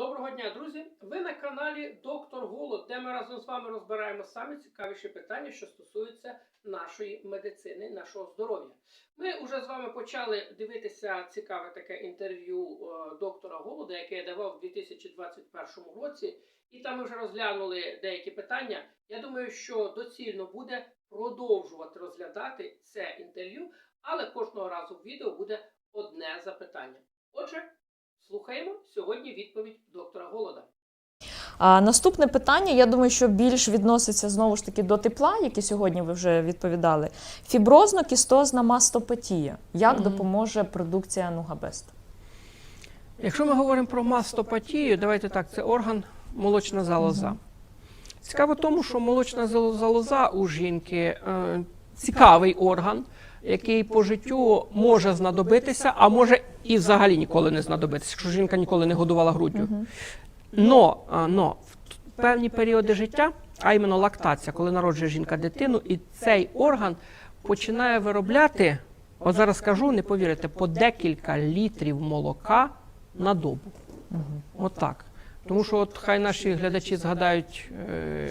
Доброго дня, друзі! Ви на каналі Доктор Голод, де ми разом з вами розбираємо самі цікавіші питання, що стосуються нашої медицини, нашого здоров'я. Ми вже з вами почали дивитися цікаве таке інтерв'ю е, доктора Голода, яке я давав у 2021 році, і там ми вже розглянули деякі питання. Я думаю, що доцільно буде продовжувати розглядати це інтерв'ю, але кожного разу в відео буде одне запитання. Отже, слухаємо сьогодні відповідь доктора Голода. А наступне питання, я думаю, що більш відноситься знову ж таки до тепла, яке сьогодні ви вже відповідали. Фіброзно-кістозна мастопатія. Як Мгм. допоможе продукція Нугабест? Якщо ми говоримо про мастопатію, давайте так, це орган молочна залоза. Цікаво тому, що молочна зал- залоза у жінки е, цікавий орган, який по життю може знадобитися, а може і взагалі ніколи не знадобитися, якщо жінка ніколи не годувала груддю. Но, но в певні періоди життя, а іменно лактація, коли народжує жінка дитину, і цей орган починає виробляти, от зараз скажу, не повірите, по декілька літрів молока на добу. Отак. Тому що от хай наші глядачі згадають е,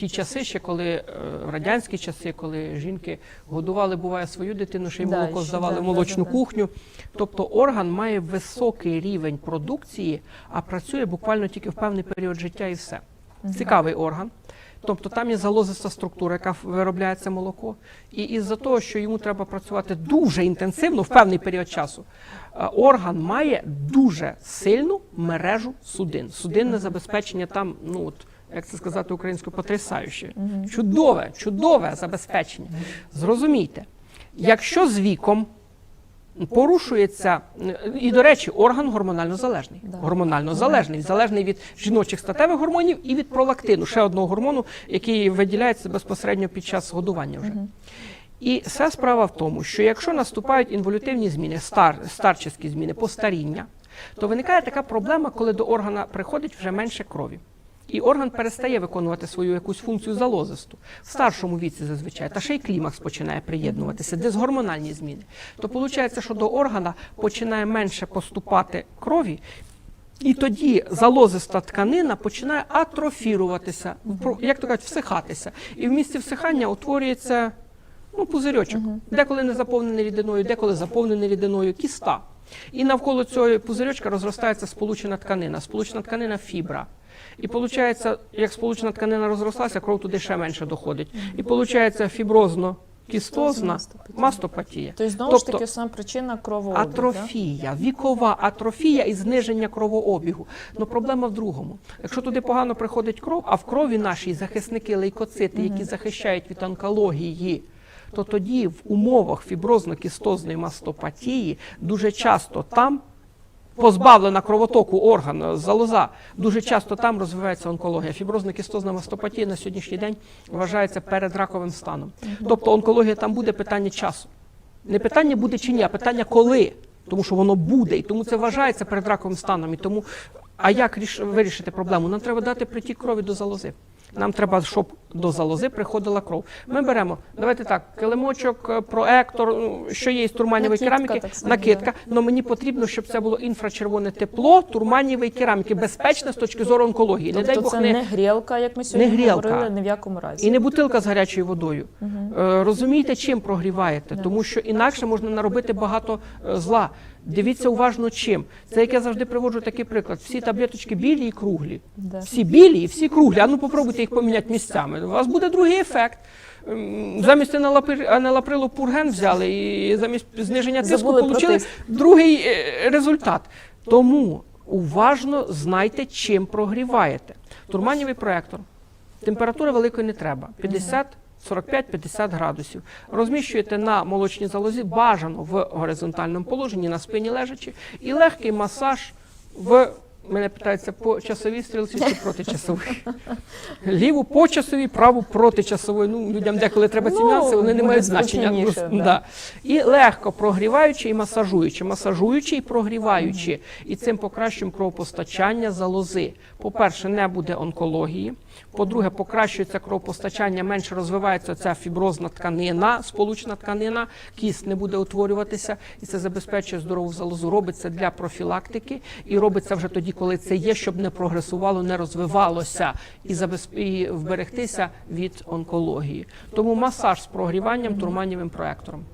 ті часи, ще коли е, радянські часи, коли жінки годували, буває, свою дитину, ще й молоко здавали да, в молочну кухню. Тобто орган має високий рівень продукції, а працює буквально тільки в певний період життя і все. Цікавий орган. Тобто там є залозиста структура, яка виробляє це молоко. І із-за того, що йому треба працювати дуже інтенсивно в певний період часу, е, орган має дуже сильну мережу судин. Судинне забезпечення там, ну от як це сказати українською, потрясаюче. Чудове, чудове забезпечення. Зрозумійте, якщо з віком порушується, і, до речі, орган гормонально залежний. Гормонально залежний, залежний від жіночих статевих гормонів і від пролактину, ще одного гормону, який виділяється безпосередньо під час годування вже. І вся справа в тому, що якщо наступають інволютивні зміни, стар, старчі зміни, постаріння, то виникає така проблема, коли до органа приходить вже менше крові. І орган перестає виконувати свою якусь функцію залозисту в старшому віці зазвичай, та ще й клімакс починає приєднуватися, дисгормональні зміни. То виходить, що до органа починає менше поступати крові, і тоді залозиста тканина починає атрофіруватися, як то кажуть, всихатися. І в місці всихання утворюється ну, пузирьочок, деколи не заповнений рідиною, деколи заповнений рідиною, кіста. І навколо цього пузирьочка розростається сполучена тканина, сполучена тканина фібра. І виходить, як сполучена тканина розрослася, кров туди ще менше доходить. І виходить фіброзно кістозна Мастопатія. Тобто, знову ж Тобто- таки, саме причина кровообігу. Атрофія, вікова атрофія і зниження кровообігу. Ну проблема в другому. Якщо туди погано приходить кров, а в крові нашій захисники лейкоцити, які захищають від онкології, то тоді в умовах фіброзно-кістозної мастопатії дуже часто там. Позбавлена кровотоку орган, залоза, дуже часто там розвивається онкологія. Фіброзно-кістозна мастопатія на сьогоднішній день вважається передраковим станом. Тобто онкологія там буде питання часу. Не питання буде чи ні, а питання коли. Тому що воно буде, і тому це вважається передраковим станом. І тому, а як ріш- вирішити проблему? Нам треба дати притік крові до залози. Нам треба, щоб до залози приходила кров. Ми беремо, давайте так, килимочок, е, проектор, ну, що є із турманівої кераміки, накидка. Але мені потрібно, щоб це було інфрачервоне тепло турманівої кераміки, безпечне з точки зору онкології. не дай Тобто Бог це не, не грілка, як ми сьогодні грілка. говорили, ні в якому разі. і не бутилка з гарячою водою. Е, розумієте, чим прогріваєте, тому що інакше можна наробити багато е, зла. Дивіться уважно чим. Це як я завжди приводжу такий приклад. Всі таблеточки білі і круглі. Да. Всі білі і всі круглі. А ну попробуйте їх поміняти місцями. У вас буде другий ефект. Замість енелаприлу пурген взяли і замість зниження тиску отримали другий е, результат. Тому уважно знайте, чим прогріваєте. Турманівий проектор. Температури великої не треба. 50 45-50 градусів. Розміщуєте на молочній залозі бажано в горизонтальному положенні, на спині лежачи, і легкий масаж в мене питається по часовій стрілці чи проти часовій. Ліву по часовій, праву проти часової. Ну, людям деколи треба ці Ну, нюанси, вони не мають значення. Ну, да. І легко прогріваючи і масажуючи, масажуючи і прогріваючи. І цим покращуємо кровопостачання залози. По-перше, не буде онкології. По-друге, покращується кровопостачання, менше розвивається ця фіброзна тканина, сполучна тканина, кіст не буде утворюватися, і це забезпечує здорову залозу. Робиться для профілактики і робиться вже тоді, коли це є, щоб не прогресувало, не розвивалося і забезп... і вберегтися від онкології. Тому масаж з прогріванням турманівим проектором.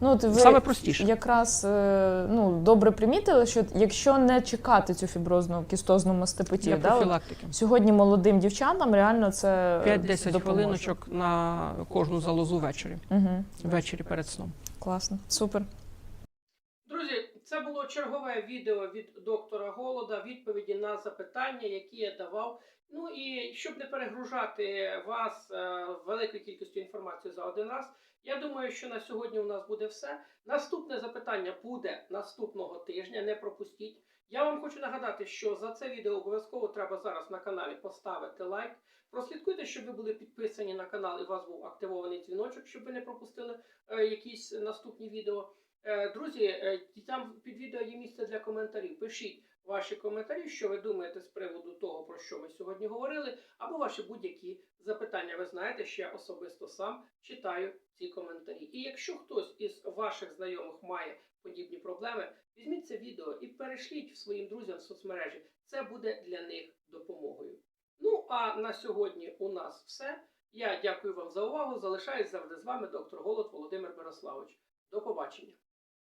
Ну, от ви Саме простіше. якраз е, ну, добре примітили, що якщо не чекати цю фіброзну кістозну мастопатію, Для да, от профілактики. сьогодні молодим дівчатам реально це 5-10 допоможе. хвилиночок на кожну залозу ввечері. Угу. Ввечері перед сном. Класно, супер. Було чергове відео від доктора Голода, відповіді на запитання, які я давав. Ну і щоб не перегружати вас е, великою кількістю інформації за один раз, я думаю, що на сьогодні у нас буде все. Наступне запитання буде наступного тижня. Не пропустіть. Я вам хочу нагадати, що за це відео обов'язково треба зараз на каналі поставити лайк. Прослідкуйте, щоб ви були підписані на канал і у вас був активований дзвіночок, щоб ви не пропустили е, якісь наступні відео. Е, Друзі, е, там під відео є місце для коментарів. Пишіть ваші коментарі, що ви думаєте з приводу того, про що ми сьогодні говорили, або ваші будь-які запитання. Ви знаєте, що я особисто сам читаю ці коментарі. І якщо хтось із ваших знайомих має подібні проблеми, візьміть це відео і перешліть своїм друзям в соцмережі. Це буде для них допомогою. Ну а на сьогодні у нас все. Я дякую вам за увагу. Залишаюсь завжди з вами, доктор Голод Володимир Мирославович. До побачення.